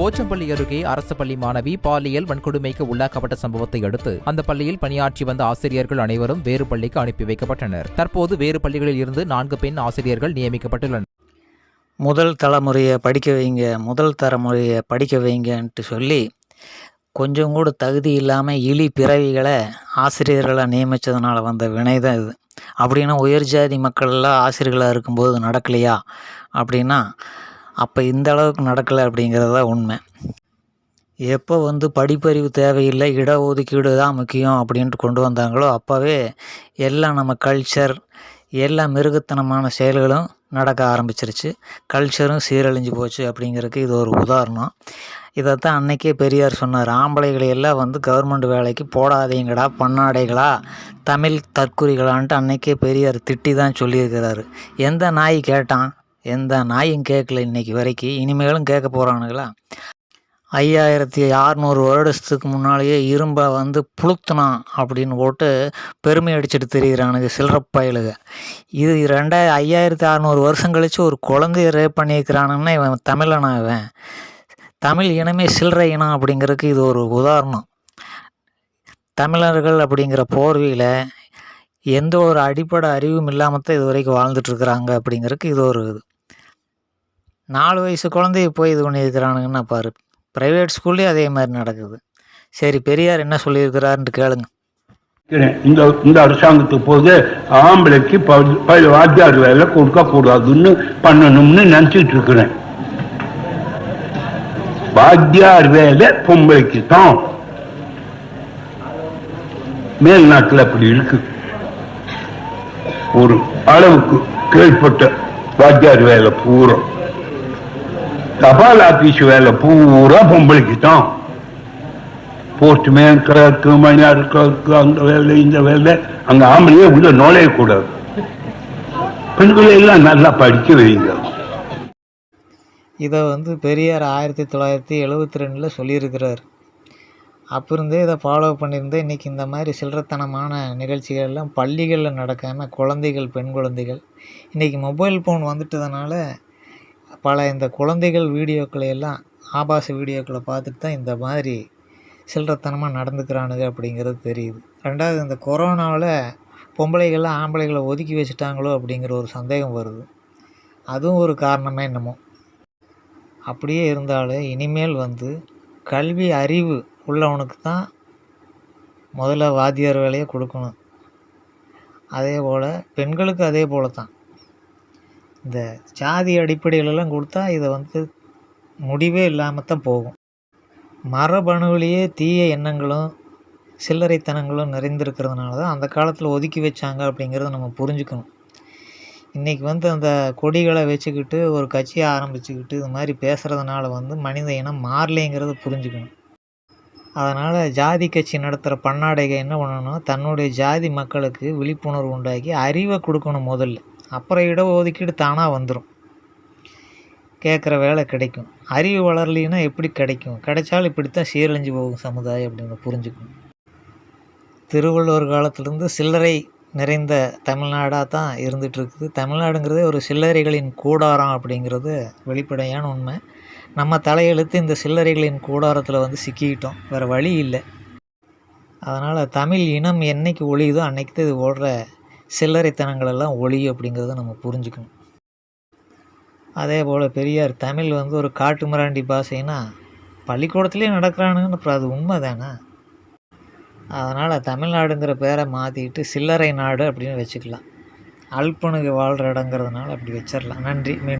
போச்சம்பள்ளி அருகே அரசு பள்ளி மாணவி பாலியல் வன்கொடுமைக்கு உள்ளாக்கப்பட்ட சம்பவத்தை அடுத்து அந்த பள்ளியில் பணியாற்றி வந்த ஆசிரியர்கள் அனைவரும் வேறு பள்ளிக்கு அனுப்பி வைக்கப்பட்டனர். தற்போது வேறு பள்ளிகளில் இருந்து நான்கு பெண் ஆசிரியர்கள் நியமிக்கப்பட்டுள்ளனர். முதல் தலைமுறையை படிக்க வைங்க முதல் தலைமுறையை படிக்க வைங்கன்ட்டு சொல்லி கொஞ்சம் கூட தகுதி இல்லாமல் இழி பிறவிகளை ஆசிரியர்களை நியமித்ததுனால வந்த வினை தான் இது. அப்படின்னா உயர் ஜாதி மக்கள் எல்லாம் ஆசிரியர்களாக இருக்கும்போது நடக்கலையா? அப்படின்னா அப்போ இந்த அளவுக்கு நடக்கலை அப்படிங்கிறது தான் உண்மை. எப்போ வந்து படிப்பறிவு தேவையில்லை இடஒதுக்கீடு தான் முக்கியம் அப்படின்ட்டு கொண்டு வந்தாங்களோ அப்போவே எல்லாம் நம்ம கல்ச்சர் எல்லா மிருகத்தனமான செயல்களும் நடக்க ஆரம்பிச்சிருச்சு. கல்ச்சரும் சீரழிஞ்சு போச்சு அப்படிங்கிறதுக்கு இது ஒரு உதாரணம். இதைத்தான் அன்னைக்கே பெரியார் சொன்னார். ஆம்பளைகளை எல்லாம் வந்து கவர்மெண்ட் வேலைக்கு போடாதீங்கடா பண்ணாடைகளா தமிழ் தற்குறிகளான்ட்டு அன்னைக்கே பெரியார் திட்டி தான் சொல்லியிருக்கிறாரு. எந்த நாய் கேட்டான்? எந்த நாயும் கேட்கல இன்னைக்கு வரைக்கும். இனிமேலும் கேட்க போகிறானுங்களா ஐயாயிரத்தி அறநூறு வருடத்துக்கு முன்னாலேயே இரும்பை வந்து புளுத்துனான் அப்படின்னு போட்டு பெருமை அடிச்சுட்டு தெரிகிறானுங்க சில்லறப்பயலுக. இது ரெண்டாயிரம் ஐயாயிரத்தி அறநூறு வருஷம் கழித்து ஒரு குழந்தைய ரேப் பண்ணியிருக்கிறானுன்னா இவன் தமிழனா இவன்? தமிழ் இனமே சில்லறை இனம் அப்படிங்கிறதுக்கு இது ஒரு உதாரணம். தமிழர்கள் அப்படிங்கிற போர்வையில் எந்த ஒரு அடிப்படை அறிவும் இல்லாமல் தான் இது வரைக்கும் வாழ்ந்துட்டுருக்குறாங்க அப்படிங்கிறதுக்கு இது ஒரு இது. நாலு வயசு குழந்தைய போய் இது பண்ணியிருக்கிறானுங்கன்னா பாரு. ப்ரைவேட் ஸ்கூல்லேயும் அதே மாதிரி நடக்குது. சரி பெரியார் என்ன சொல்லியிருக்கிறாருன்ட்டு கேளுங்க. இந்த இந்த அரசாங்கத்துக்கு போது ஆம்பளைக்கு ப- வாத்தியார் வேலை கொடுக்க கூடாதுன்னு பண்ணணும்னு நினச்சிட்டு இருக்கிறேன் வாத்தியார் வேலை பொம்பளைக்கு தான் மேல்நாட்டில் அப்படி இருக்கு. ஒரு அளவுக்கு கீழ்ப்பட்ட வாத்தியார் வேலை பூரா. தபால் ஆபீஸ் வேலை பூரா பொம்பளைக்கு தான் போஸ்ட்மேன் கிளர்க்கு மணியார் கிளர்க்கு அந்த வேலை இந்த வேலை. அங்க ஆம்பளையே உள்ள நுழையக்கூடாது பெண்களை எல்லாம் நல்லா படிக்க வைங்க. இதை வந்து பெரியார் ஆயிரத்தி தொள்ளாயிரத்தி எழுபத்தி ரெண்டில் சொல்லியிருக்கிறார். அப்போ இருந்தே இதை ஃபாலோ பண்ணியிருந்தே இன்றைக்கி இந்த மாதிரி சில்லறத்தனமான நிகழ்ச்சிகள் எல்லாம் பள்ளிகளில் நடக்காமல் குழந்தைகள் பெண் குழந்தைகள். இன்றைக்கி மொபைல் ஃபோன் வந்துட்டதுனால பல இந்த குழந்தைகள் வீடியோக்களை எல்லாம் ஆபாச வீடியோக்களை பார்த்துட்டு தான் இந்த மாதிரி சில்லறத்தனமாக நடந்துக்கிறானுங்க அப்படிங்கிறது தெரியுது. ரெண்டாவது இந்த கொரோனாவில் பொம்பளைகள்லாம் ஆம்பளைகளை ஒதுக்கி வச்சுட்டாங்களோ அப்படிங்கிற ஒரு சந்தேகம் வருது. அதுவும் ஒரு காரணமே என்னமோ. அப்படியே இருந்தாலும் இனிமேல் வந்து கல்வி அறிவு உள்ளவனுக்கு தான் முதல்ல வாத்தியார் வேலையை கொடுக்கணும். அதே போல் பெண்களுக்கு அதே போல் தான். இந்த ஜாதி அடிப்படையிலலாம் கொடுத்தா இதை வந்து முடிவே இல்லாமல் தான் போகும். மரபணுவிலேயே தீய எண்ணங்களும் சில்லறைத்தனங்களும் நிறைந்திருக்கிறதுனால தான் அந்த காலத்தில் ஒதுக்கி வச்சாங்க அப்படிங்கிறத நம்ம புரிஞ்சுக்கணும். இன்றைக்கி வந்து அந்த கொடிகளை வச்சுக்கிட்டு ஒரு கட்சியை ஆரம்பிச்சுக்கிட்டு இது மாதிரி பேசுகிறதுனால வந்து மனித இனம் மாறலைங்கிறத புரிஞ்சுக்கணும். அதனால் ஜாதி கட்சி நடத்துகிற பன்னாடைகள் என்ன பண்ணணும் தன்னுடைய ஜாதி மக்களுக்கு விழிப்புணர்வு உண்டாக்கி அறிவை கொடுக்கணும் முதல்ல. அப்புறம் இடஒதுக்கீடு தானாக வந்துடும் கேட்குற வேலை கிடைக்கும். அறிவு வளரலைன்னா எப்படி கிடைக்கும்? கிடைச்சாலும் இப்படித்தான் சீரழிஞ்சு போகும் சமுதாயம் அப்படின்னு புரிஞ்சுக்கணும். திருவள்ளுவர் காலத்திலேருந்து சில்லறை நிறைந்த தமிழ்நாடாக தான் இருந்துகிட்ருக்குது தமிழ்நாடுங்கிறதே ஒரு சில்லறைகளின் கூடாரம் அப்படிங்கிறது வெளிப்படையான உண்மை. நம்ம தலையெழுத்து இந்த சில்லறைகளின் கூடாரத்தில் வந்து சிக்கிக்கிட்டோம். வேறு வழி இல்லை. அதனால் தமிழ் இனம் என்னைக்கு ஒழியுதோ அன்னைக்கு தான் இது ஓடுற சில்லறைத்தனங்கள் எல்லாம் ஒழியும் அப்படிங்கிறத நம்ம புரிஞ்சுக்கணும். அதே போல் பெரியார் தமிழ் வந்து ஒரு காட்டு மிராண்டி பாஷைன்னா பள்ளிக்கூடத்துலேயே நடக்கிறானுங்கன்னு அப்புறம் அது உண்மை தானே அதனால் தமிழ்நாடுங்கிற பேரை மாற்றிக்கிட்டு சில்லறை நாடு அப்படின்னு வச்சுக்கலாம். அல்பனுக்கு வாழ்கிற இடங்கிறதுனால அப்படி வச்சிடலாம் நன்றி மீண்டும்